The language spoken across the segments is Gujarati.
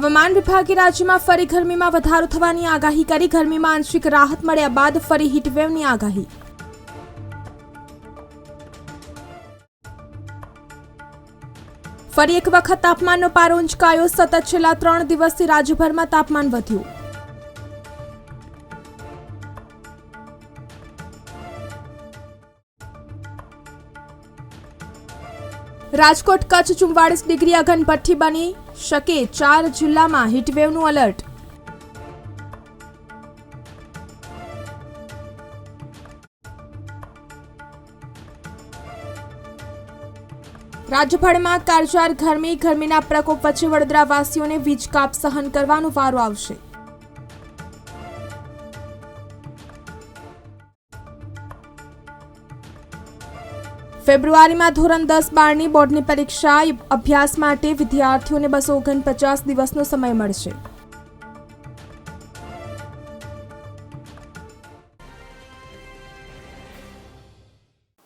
હવામાન વિભાગે રાજ્યમાં ફરી ગરમીમાં વધારો થવાની આગાહી કરી. ગરમીમાં આંશિક રાહત મળ્યા બાદ ફરી હીટવેવની આગાહી. ફરી એક વખત તાપમાનનો પારો ઉંચકાયો સતત છેલ્લા ત્રણ દિવસથી રાજ્યભરમાં તાપમાન વધ્યું. રાજકોટ કચ્છ ચુમ્વાળીસ ડિગ્રી અગનભઠ્ઠી બની. શકે ચાર જિલ્લામાં હીટવેવનું અલર્ટ રાજ્યભરમાં કાળઝાળ ગરમી, ગરમીના પ્રકોપ વચ્ચે વડોદરાવાસીઓને વીજ કાપ સહન કરવાનો વારો આવશે. ફેબ્રુઆરીમાં ધોરણ દસ બારની બોર્ડની પરીક્ષા અભ્યાસ માટે વિદ્યાર્થીઓને બસો ઓગણપચાસ દિવસનો સમય મળશે.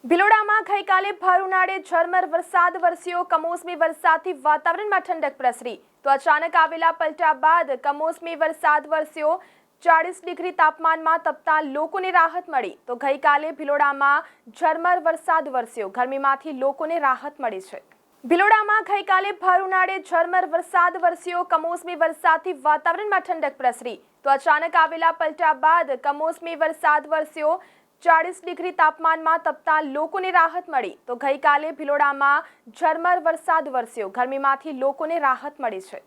ભિલોડામાં ગઈકાલે ભર ઉનાળે ઝરમર વરસાદ, વરસ્યો કમોસમી વરસાદથી વાતાવરણમાં ઠંડક પ્રસરી. તો અચાનક આવેલા પલટા બાદ કમોસમી વરસાદ, વરસ્યો ચાળીસ ડિગ્રી તાપમાનમાં તપતા લોકોને રાહત મળી. તો ગઈકાલે ભિલોડામાં ઝરમર વરસાદ વરસ્યો. ગરમીમાંથી લોકોને રાહત મળી છે. ભિલોડામાં ગઈકાલે ભર ઉનાળે ઝરમર વરસાદ વરસ્યો. કમોસમી વરસાદથી વાતાવરણમાં ઠંડક પ્રસરી. તો અચાનક આવેલા પલટા બાદ કમોસમી વરસાદ વરસ્યો. ચાળીસ ડિગ્રી તાપમાનમાં તપતા લોકોને રાહત મળી. તો ગઈકાલે ભિલોડામાં ઝરમર વરસાદ વરસ્યો. ગરમીમાંથી લોકોને રાહત મળી છે.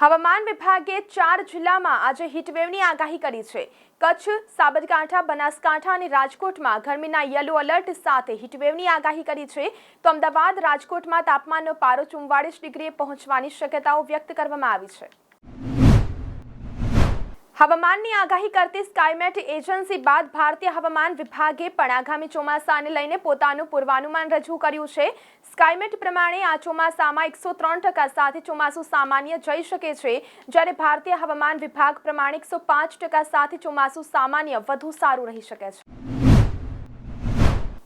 હવામાન વિભાગે ચાર જિલ્લામાં આજે હીટવેવની આગાહી કરી છે. કચ્છ, સાબરકાંઠા, બનાસકાંઠા અને રાજકોટમાં ગરમીના યલો એલર્ટ સાથે હીટવેવની આગાહી કરી છે. તો અમદાવાદ, રાજકોટમાં તાપમાનનો પારો ચુમ્વાળીસ ડિગ્રીએ પહોંચવાની શક્યતાઓ વ્યક્ત કરવામાં આવી છે. હવામાનની આગાહી કરતી સ્કાયમેટ એજન્સી બાદ ભારતીય હવામાન વિભાગે પણ આગામી ચોમાસાને લઈને પોતાનું પૂર્વાનુમાન રજૂ કર્યું છે. સ્કાયમેટ પ્રમાણે આ ચોમાસામાં એકસો ત્રણ ટકા સાથે ચોમાસું સામાન્ય જઈ શકે છે. જ્યારે ભારતીય હવામાન વિભાગ પ્રમાણે એકસો પાંચ ટકા સાથે ચોમાસું સામાન્ય વધુ સારું રહી શકે છે.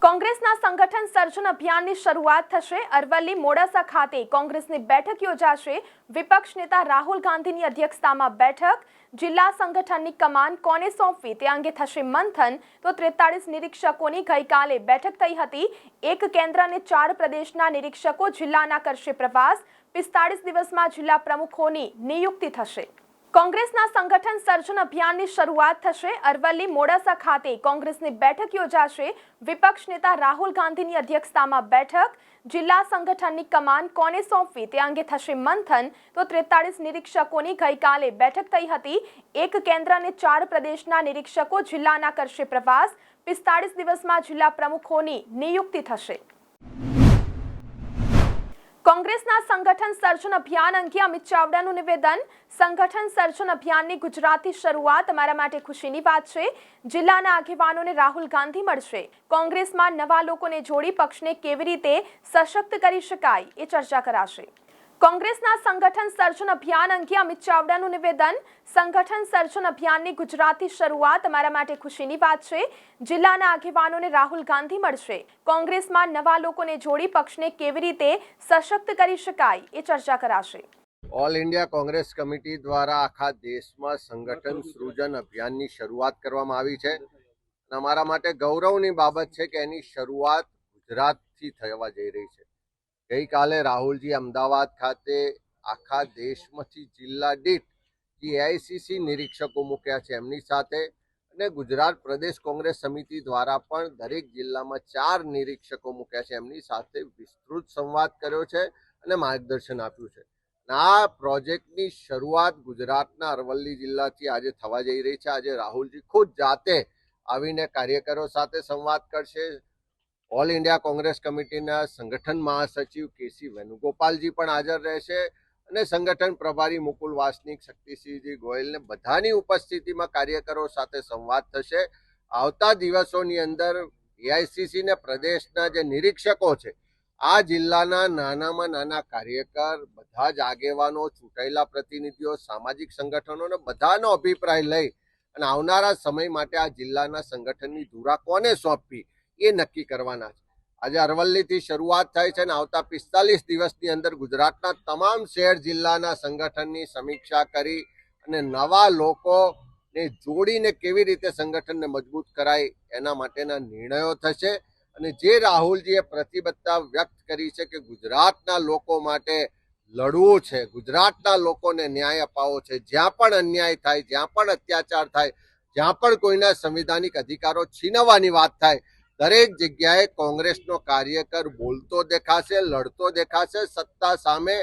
કોંગ્રેસના સંગઠન સર્જન અભિયાનની શરૂઆત થશે. અરવલ્લી મોડાસા ખાતે કોંગ્રેસની બેઠક યોજાશે. વિપક્ષ નેતા રાહુલ ગાંધીની અધ્યક્ષતામાં બેઠક. જિલ્લા સંગઠનની કમાન કોને સોંપવી તે અંગે થશે મંથન. તો ત્રેતાળીસ નિરીક્ષકોની ગઈકાલે બેઠક થઈ હતી. એક કેન્દ્ર અને ચાર પ્રદેશના નિરીક્ષકો જિલ્લાના કરશે પ્રવાસ. પિસ્તાળીસ દિવસમાં જિલ્લા પ્રમુખોની નિયુક્તિ થશે. કોંગ્રેસના સંગઠન સર્જન અભિયાનની શરૂઆત થશે. અરવલ્લી મોડાસા ખાતે કોંગ્રેસની બેઠક યોજાશે. વિપક્ષ નેતા રાહુલ ગાંધીની અધ્યક્ષતામાં બેઠક. જિલ્લા સંગઠનની કમાન કોને સોંપવી તે અંગે થશે મંથન. તો ત્રેતાળીસ નિરીક્ષકોની ગઈકાલે બેઠક થઈ હતી. એક કેન્દ્ર અને ચાર પ્રદેશના નિરીક્ષકો જિલ્લાના કરશે પ્રવાસ. પિસ્તાળીસ દિવસમાં જિલ્લા પ્રમુખોની નિયુક્તિ થશે. કોંગ્રેસના સંગઠન સર્જન અભિયાન અંગે અમિત ચાવડાનું નિવેદન. સંગઠન સર્જન અભિયાનની ગુજરાતી શરૂઆત અમારા માટે ખુશીની વાત છે. જિલ્લાના આગેવાનોને રાહુલ ગાંધી મળશે. કોંગ્રેસમાં નવા લોકોને જોડી પક્ષને કેવી રીતે સશક્ત કરી શકાય એ ચર્ચા કરાશે. કોંગ્રેસના સંગઠન સર્જન અભિયાન અંગે અમિત ચાવડાનું નિવેદન. સંગઠન સર્જન અભિયાનની ગુજરાતી શરૂઆત અમારા માટે ખુશીની વાત છે. જિલ્લાના આગેવાનોને રાહુલ ગાંધી મળશે. કોંગ્રેસમાં નવા લોકોને જોડી પક્ષને કેવી રીતે સશક્ત કરી શકાય એ ચર્ચા કરાશે. ઓલ ઇન્ડિયા કોંગ્રેસ કમિટી દ્વારા આખા દેશમાં સંગઠન સૃજન અભિયાનની શરૂઆત કરવામાં આવી છે. અમારા માટે ગૌરવની બાબત છે કે એની શરૂઆત ગુજરાતથી થવા જઈ રહી છે. ગઈકાલે રાહુલજી અમદાવાદ ખાતે આખા દેશમાંથી જિલ્લા દીઠ જે એઆઈસીસી નિરીક્ષકો મૂક્યા છે. એમની સાથે અને ગુજરાત પ્રદેશ કોંગ્રેસ સમિતિ દ્વારા પણ દરેક જિલ્લામાં ચાર નિરીક્ષકો મૂક્યા છે. એમની સાથે વિસ્તૃત સંવાદ કર્યો છે અને માર્ગદર્શન આપ્યું છે. આ પ્રોજેક્ટની શરૂઆત ગુજરાતના અરવલ્લી જિલ્લાથી આજે થવા જઈ રહી છે. આજે રાહુલજી ખુદ જાતે આવીને કાર્યકરો સાથે સંવાદ કરશે. ઓલ ઇન્ડિયા કોંગ્રેસ કમિટીના સંગઠન મહાસચિવ કેસી વેણુગોપાલજી પણ હાજર રહેશે અને સંગઠન પ્રભારી મુકુલ વાસનિક, શક્તિસિંહજી ગોયલને બધાની ઉપસ્થિતિમાં કાર્યકરો સાથે સંવાદ થશે. આવતા દિવસોની અંદર એઆઈસીસીને પ્રદેશના જે નિરીક્ષકો છે, આ જિલ્લાના નાનામાં નાના કાર્યકર, બધા જ આગેવાનો, ચૂંટાયેલા પ્રતિનિધિઓ, સામાજિક સંગઠનોને બધાનો અભિપ્રાય લઈ અને આવનારા સમય માટે આ જિલ્લાના સંગઠનની ધુરા કોને સોંપવી? એ નક્કી કરવાના છે. આજે અરવલ્લીથી શરૂઆત થાય છે અને આવતા પિસ્તાલીસ દિવસની અંદર ગુજરાતના તમામ શહેર જિલ્લાના સંગઠનની સમીક્ષા કરી અને નવા લોકોને જોડીને કેવી રીતે સંગઠનને મજબૂત કરાય એના માટેના નિર્ણયો થશે અને જે રાહુલજીએ પ્રતિબદ્ધતા વ્યક્ત કરી છે કે ગુજરાતના લોકો માટે લડવું છે, ગુજરાતના લોકોને ન્યાય અપાવવો છે, જ્યાં પણ અન્યાય થાય, જ્યાં પણ અત્યાચાર થાય, જ્યાં પણ કોઈના સંવિધાનિક અધિકારો છીનવવાની વાત થાય દરેક જગ્યાએ કોંગ્રેસનો કાર્યકર બોલતો દેખાશે, લડતો દેખાશે, સત્તા સામે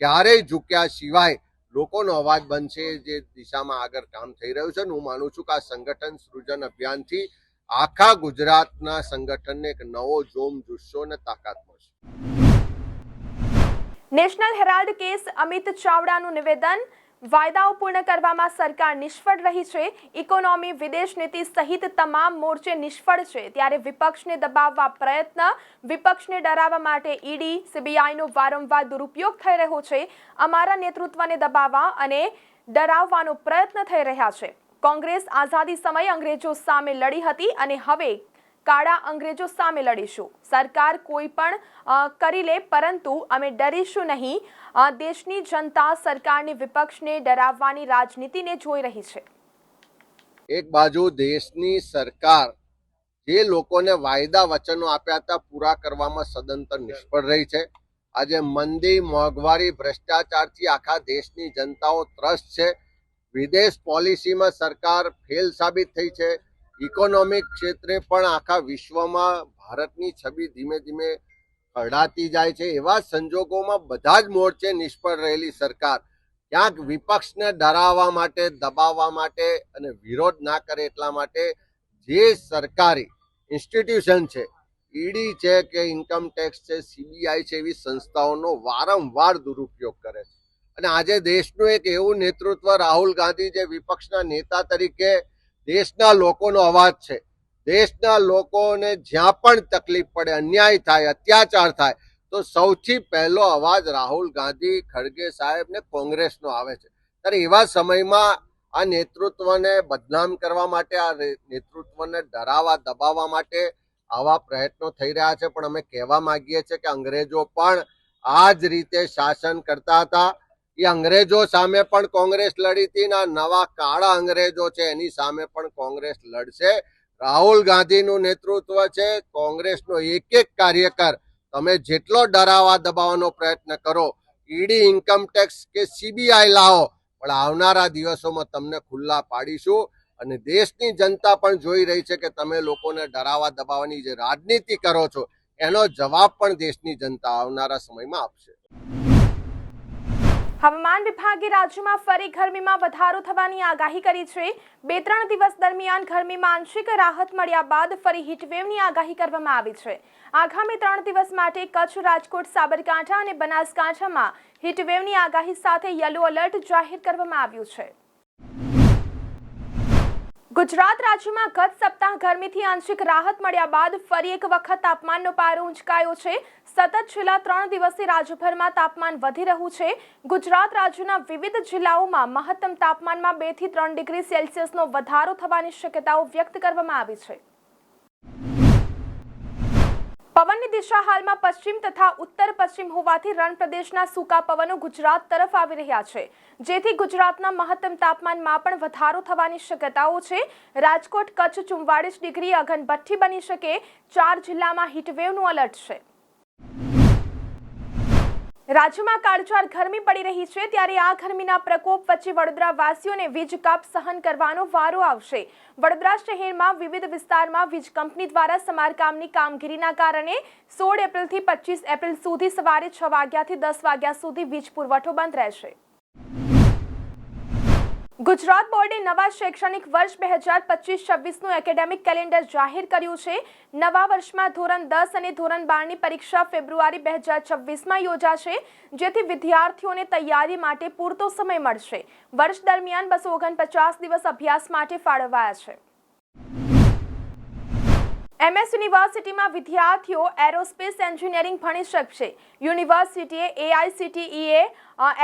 ક્યારેય ઝૂક્યા સિવાય લોકોનો અવાજ બનશે જે દિશામાં આગળ કામ થઈ રહ્યું છે. હું માનું છું કે આ સંગઠન સૃજન અભિયાનથી આખા ગુજરાતના સંગઠનને એક નવો જોમ જુસ્સો અને તાકાત મળશે. નેશનલ હેરાલ્ડ કેસ અમિત ચાવડાનું નિવેદન વાયદાઓ પૂર્ણ કરવામાં સરકાર નિષ્ફળ રહી છે. ઇકોનોમી, વિદેશ નીતિ સહિત તમામ મોરચે નિષ્ફળ છે. ત્યારે વિપક્ષને દબાવવા પ્રયત્ન, વિપક્ષને ડરાવવા માટે ઈડી, સીબીઆઈનો વારંવાર દુરુપયોગ થઈ રહ્યો છે. અમારા નેતૃત્વને દબાવવા અને ડરાવવાનો પ્રયત્ન થઈ રહ્યા છે. કોંગ્રેસ આઝાદી સમયે અંગ્રેજો સામે લડી હતી અને હવે કાળા અંગ્રેજો સામે લડીશું. સરકાર કોઈ પણ કરી લે, પરંતુ અમે ડરીશું નહીં. દેશની જનતા સરકારની વિપક્ષને ડરાવવાની રાજનીતિને જોઈ રહી છે. એક બાજુ દેશની સરકાર જે લોકોને વાયદા વચનો આપ્યા હતા, પૂરા કરવામાં સદંતર નિષ્ફળ રહી છે. આજે મંદી, મોંઘવારી, ભ્રષ્ટાચારથી આખા દેશની જનતાઓ ત્રસ્ત છે. વિદેશ પોલિસીમાં સરકાર ફેલ સાબિત થઈ છે. ઇકોનોમિક ક્ષેત્રે પણ આખા વિશ્વમાં ભારતની છબી ધીમે ધીમે ખરડાતી જાય છે. એવા સંજોગોમાં બધા જ મોરચે નિષ્ફળ રહેલી સરકાર ક્યાંક વિપક્ષને ડરાવવા માટે, દબાવવા માટે અને વિરોધ ના કરે એટલા માટે જે સરકારી ઇન્સ્ટિટ્યુશન છે, ઈડી છે કે ઇન્કમ ટેક્સ છે, સીબીઆઈ છે, એવી સંસ્થાઓનો વારંવાર દુરુપયોગ કરે છે. અને આજે દેશનું એક એવું નેતૃત્વ રાહુલ ગાંધી જે વિપક્ષના નેતા તરીકે દેશના લોકોનો અવાજ છે. દેશના લોકોને જ્યાં પણ તકલીફ પડે, અન્યાય થાય, અત્યાચાર થાય, તો સૌથી પહેલો અવાજ રાહુલ ગાંધી, ખડગે સાહેબ ને કોંગ્રેસનો આવે છે. ત્યારે એવા સમયમાં આ નેતૃત્વને બદનામ કરવા માટે, આ નેતૃત્વને ડરાવવા, દબાવવા માટે આવા પ્રયત્નો થઈ રહ્યા છે. પણ અમે કહેવા માંગીએ છીએ કે અંગ્રેજો પણ આ જ રીતે શાસન કરતા હતા. એ અંગ્રેજો સામે પણ કોંગ્રેસ લડી હતી આ નવા કાળા અંગ્રેજો છે, એની સામે પણ કોંગ્રેસ લડશે. રાહુલ ગાંધીનું નેતૃત્વ છે, કોંગ્રેસનો એક એક કાર્યકર તમે જેટલો ડરાવા દબાવવાનો પ્રયત્ન કરો, ઈડી ઇન્કમ ટેક્સ કે સીબીઆઈ લાવો, પણ આવનારા દિવસોમાં તમને ખુલ્લા પાડીશું. અને દેશની જનતા પણ જોઈ રહી છે કે તમે લોકોને ડરાવા દબાવવાની જે રાજનીતિ કરો છો, એનો જવાબ પણ દેશની જનતા આવનારા સમયમાં આપશે. હવામાન વિભાગે રાજ્યમાં ફરી ગરમીમાં વધારો થવાની આગાહી કરી છે. બે ત્રણ દિવસ દરમિયાન ગરમીમાં આંશિક રાહત મળ્યા બાદ ફરી હીટવેવની આગાહી કરવામાં આવી છે. આગામી ત્રણ દિવસ માટે કચ્છ, રાજકોટ, સાબરકાંઠા અને બનાસકાંઠામાં હીટવેવની આગાહી સાથે યલો એલર્ટ જાહેર કરવામાં આવ્યું છે. ગુજરાત રાજ્યમાં ગત સપ્તાહ ગરમીથી આંશિક રાહત મળ્યા બાદ ફરી એક વખત તાપમાનનો પારો ઊંચકાયો છે. સતત છેલ્લા ત્રણ દિવસથી રાજ્યભરમાં તાપમાન વધી રહ્યું છે. ગુજરાત રાજ્યના વિવિધ જિલ્લાઓમાં મહત્તમ તાપમાનમાં બેથી ત્રણ ડિગ્રી સેલ્સિયસનો વધારો થવાની શક્યતાઓ વ્યક્ત કરવામાં આવી છે. પવનની દિશા હાલમાં પશ્ચિમ તથા ઉત્તર પશ્ચિમ હોવાથી રણ પ્રદેશના સૂકા પવનો ગુજરાત તરફ આવી રહ્યા છે. જેથી ગુજરાતના મહત્તમ તાપમાનમાં પણ વધારો થવાની શક્યતાઓ છે. રાજકોટ, કચ્છ ચુમ્વાળીસ ડિગ્રી અગનભઠ્ઠી બની શકે. ચાર જિલ્લામાં હીટવેવનું અલર્ટ છે. રાજ્યમાં કાળઝાળ ગરમી પડી રહી છે ત્યારે આ ગરમીના પ્રકોપ વચ્ચે વડોદરા વાસીઓને વીજ કાપ સહન કરવાનો વારો આવશે. વડોદરા શહેરમાં વિવિધ વિસ્તારમાં વીજ કંપની દ્વારા સમારકામની કામગીરીના કારણે સોળ એપ્રિલથી પચીસ એપ્રિલ સુધી સવારે છ વાગ્યાથી દસ વાગ્યા સુધી વીજ પુરવઠો બંધ રહેશે. ગુજરાત બોર્ડે નવા શૈક્ષણિક વર્ષ બે હજાર પચીસ છવ્વીસનું એકેડેમિક કેલેન્ડર જાહેર કર્યું છે. નવા વર્ષમાં ધોરણ દસ અને ધોરણ બારની પરીક્ષા ફેબ્રુઆરી બે હજાર છવ્વીસમાં યોજાશે, જેથી વિદ્યાર્થીઓને તૈયારી માટે પૂરતો સમય મળશે. વર્ષ દરમિયાન બસો ઓગણપચાસ દિવસ અભ્યાસ માટે ફાળવાયા છે. એમએસ યુનિવર્સિટીમાં વિદ્યાર્થીઓ એરોસ્પેસ એન્જિનિયરિંગ ભણી શકશે. યુનિવર્સિટીએ એઆઈસીટીઈએ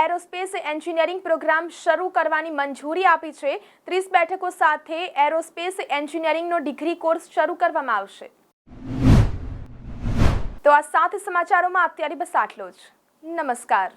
એરોસ્પેસ એન્જિનિયરિંગ પ્રોગ્રામ શરૂ કરવાની મંજૂરી આપી છે. ત્રીસ બેઠકો સાથે એરોસ્પેસ એન્જિનિયરિંગનો ડિગ્રી કોર્સ શરૂ કરવામાં આવશે. તો આ સાત સમાચારોમાં અત્યારે બસ આટલો જ. નમસ્કાર.